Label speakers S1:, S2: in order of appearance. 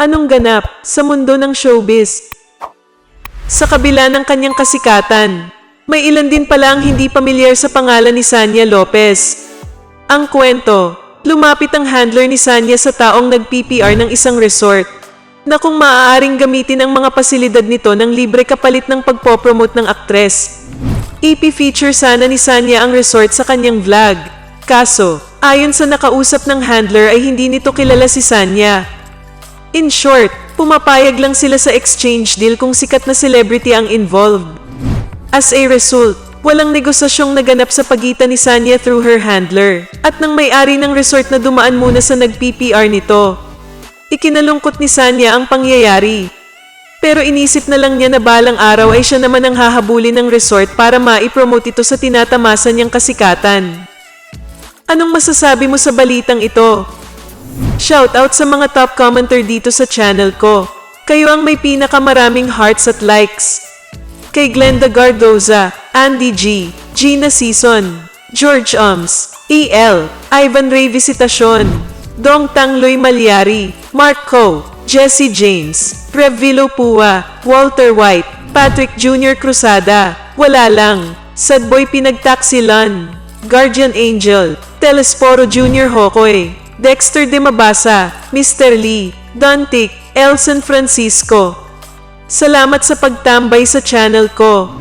S1: Anong ganap sa mundo ng showbiz? Sa kabila ng kanyang kasikatan, may ilan din pala ang hindi pamilyar sa pangalan ni Sanya Lopez. Ang kwento, lumapit ang handler ni Sanya sa taong nag-PPR ng isang resort na kung maaaring gamitin ang mga pasilidad nito ng libre kapalit ng pagpopromote ng aktres. Ipi-feature sana ni Sanya ang resort sa kanyang vlog. Kaso, ayon sa nakausap ng handler ay hindi nito kilala si Sanya. In short, pumapayag lang sila sa exchange deal kung sikat na celebrity ang involved. As a result, walang negosasyong naganap sa pagitan ni Sanya through her handler at ng may-ari ng resort na dumaan muna sa nag-PPR nito. Ikinalungkot ni Sanya ang pangyayari. Pero inisip na lang niya na balang araw ay siya naman ang hahabulin ng resort para maipromote ito sa tinatamasa niyang kasikatan. Anong masasabi mo sa balitang ito? Shoutout sa mga top commenter dito sa channel ko. Kayo ang may pinakamaraming hearts at likes. Kay Glenda Gardoza, Andy G, Gina Season, George Ums, EL, Ivan Ray Visitacion, Dong Tangloy Malyari, Mark Co, Jesse James, Rev Vilo Pua, Walter White, Patrick Jr. Cruzada, Wala Lang, Sadboy Pinagtaksilan, Guardian Angel, Telesporo Jr. Hokoy, Dexter De Mabasa, Mr. Lee, Dontic, Elson Francisco. Salamat sa pagtambay sa channel ko.